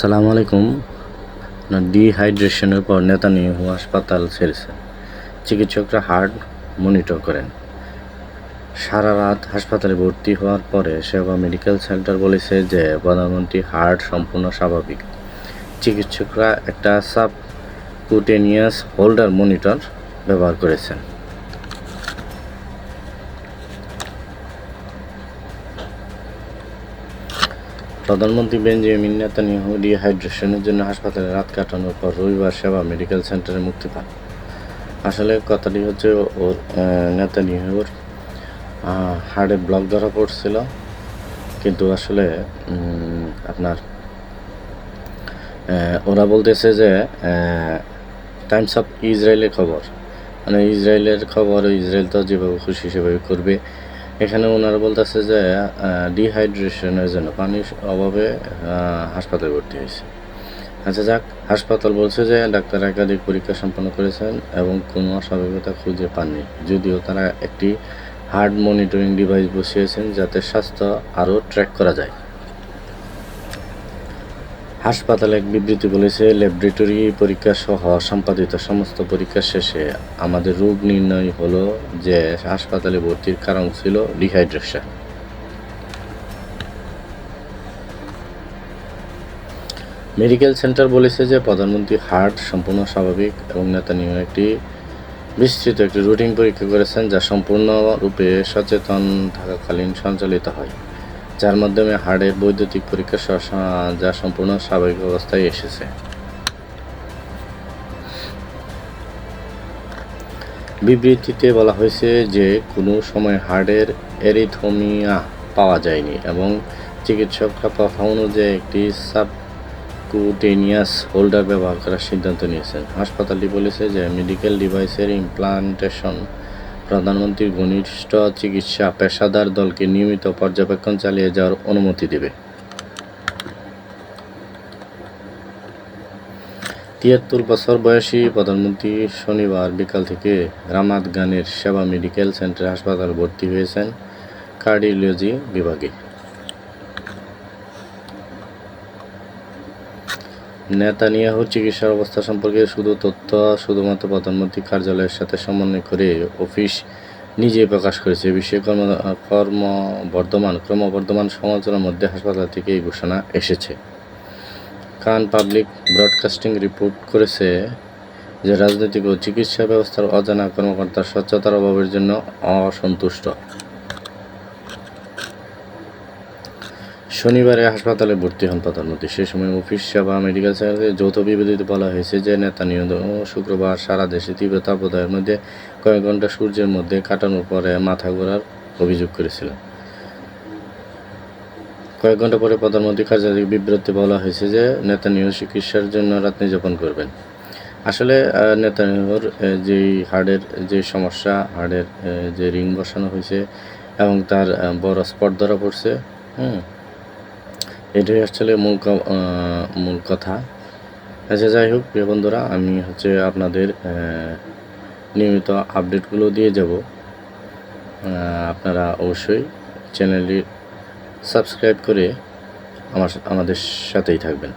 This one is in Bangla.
আসসালামু আলাইকুম। ডিহাইড্রেশনের পর নেতানিয়াহু হাসপাতাল ছেড়েছেন। চিকিৎসকরা হার্ট মনিটর করেন। সারা রাত হাসপাতালে ভর্তি হওয়ার পরে সেবা মেডিকেল সেন্টার বলেছে যে, প্রধানমন্ত্রী হার্ট সম্পূর্ণ স্বাভাবিক। চিকিৎসকরা একটা সাবকুটেনিয়াস হোল্ডার মনিটর ব্যবহার করেছেন। প্রধানমন্ত্রী বেঞ্জামিন নেতানিয়াহু ডিহাইড্রেশনের জন্য হাসপাতালে রাত কাটানোর পর রবিবার সেবা মেডিকেল সেন্টারে মুক্তি পান। আসলে কথাটি হচ্ছে ওর নেতানিয়াহুর হার্টে ব্লক ধরা পড়ছিল। কিন্তু আসলে আপনার ওরা বলতেছে যে টাইমস অফ ইসরায়েলের খবর। মানে ইসরায়েলের খবর, ইসরায়েল তো যেভাবে খুশি সেভাবে করবে। এখানে ওনারা বলতেছে যে ডিহাইড্রেশনের জন্য পানির অভাবে হাসপাতালে ভর্তি হয়েছে। আচ্ছা যাক, হাসপাতাল বলছে যে, ডাক্তার একাধিক পরীক্ষা সম্পন্ন করেছেন এবং কোনো অস্বাভাবিকতা খুঁজে পাননি। যদিও তারা একটি হার্ড মনিটরিং ডিভাইস বসিয়েছেন যাতে স্বাস্থ্য আরও ট্র্যাক করা যায়। হাসপাতাল এক বিবৃতি বলেছে, ল্যাবরেটরি পরীক্ষা সহ সম্পাদিত সমস্ত পরীক্ষা শেষে আমাদের রোগ নির্ণয় হলো যে হাসপাতালে ভর্তির কারণ ছিল ডিহাইড্রেশন। মেডিকেল সেন্টার বলেছে যে প্রধানমন্ত্রী হার্ট সম্পূর্ণ স্বাভাবিক এবং নেতানিয়াহু একটি বিস্তৃত একটি রুটিন পরীক্ষা করেছেন যা সম্পূর্ণরূপে সচেতন থাকাকালীন সঞ্চালিত হয়। যার মাধ্যমে হার্টের বৈদ্যুতিক পরীক্ষা যা সম্পূর্ণ স্বাভাবিক অবস্থায় এসেছে। বিবৃতিতে বলা হয়েছে যে, কোনো সময় হার্টের এরিথোমিয়া পাওয়া যায়নি এবং চিকিৎসকরা কথা অনুযায়ী একটি সাবকুটেনিয়াস হোল্ডার ব্যবহার করার সিদ্ধান্ত নিয়েছেন। হাসপাতালটি বলেছে যে, মেডিকেল ডিভাইসের ইমপ্লান্টেশন প্রধানমন্ত্রীর ঘনিষ্ঠ চিকিৎসা পেশাদার দলকে নিয়মিত পর্যবেক্ষণ চালিয়ে যাওয়ার অনুমতি দেবে। তিয়াত্তর বছর বয়সী প্রধানমন্ত্রী শনিবার বিকাল থেকে রামাত গানের সেবা মেডিকেল সেন্টার হাসপাতালে ভর্তি হয়েছেন কার্ডিওলজি বিভাগে। নেতানিয়াহুর চিকিৎসার অবস্থা সম্পর্কে শুধু তথ্য শুধুমাত্র প্রধানমন্ত্রী কার্যালয়ের সাথে সমন্বয় করে অফিস নিজেই প্রকাশ করেছে। বিশ্বের কর্ম, ক্রমবর্ধমান ক্রমবর্ধমান সমালোচনার মধ্যে হাসপাতাল থেকে এই ঘোষণা এসেছে। কান পাবলিক ব্রডকাস্টিং রিপোর্ট করেছে যে রাজনৈতিক ও চিকিৎসা ব্যবস্থার অজানা কর্মকর্তার স্বচ্ছতার অভাবের জন্য অসন্তুষ্ট। শনিবারে হাসপাতালে ভর্তি হন প্রধানমন্ত্রী সে সময় অফিস সেবা মেডিকেল সেন্টারের যৌথ বিবৃতিতে বলা হয়েছে যে নেতানিয়াহু শুক্রবার সারা দেশে তীব্র তাপদাহের মধ্যে কয়েক ঘণ্টা সূর্যের মধ্যে কাটানোর পরে মাথা ঘোরার অভিযোগ করেছিলেন। কয়েক ঘণ্টা পরে প্রধানমন্ত্রী কার্যালয় বিবৃতি বলা হয়েছে যে নেতানিয়াহু চিকিৎসার জন্য রাত নিযাপন করবেন। আসলে আহ, নেতানিয়াহুর যেই হার্টের যে সমস্যা হার্টের যে রিং বসানো হয়েছে এবং তার বড় স্পট ধরা পড়ছে হুম এটাই আসলে মূল মূল কথা। আচ্ছা যাই হোক, প্রিয় বন্ধুরা, আমি হচ্ছে আপনাদের নিয়মিত আপডেটগুলো দিয়ে যাব। আপনারা অবশ্যই চ্যানেলটি সাবস্ক্রাইব করে আমার, আমাদের সাথেই থাকবেন।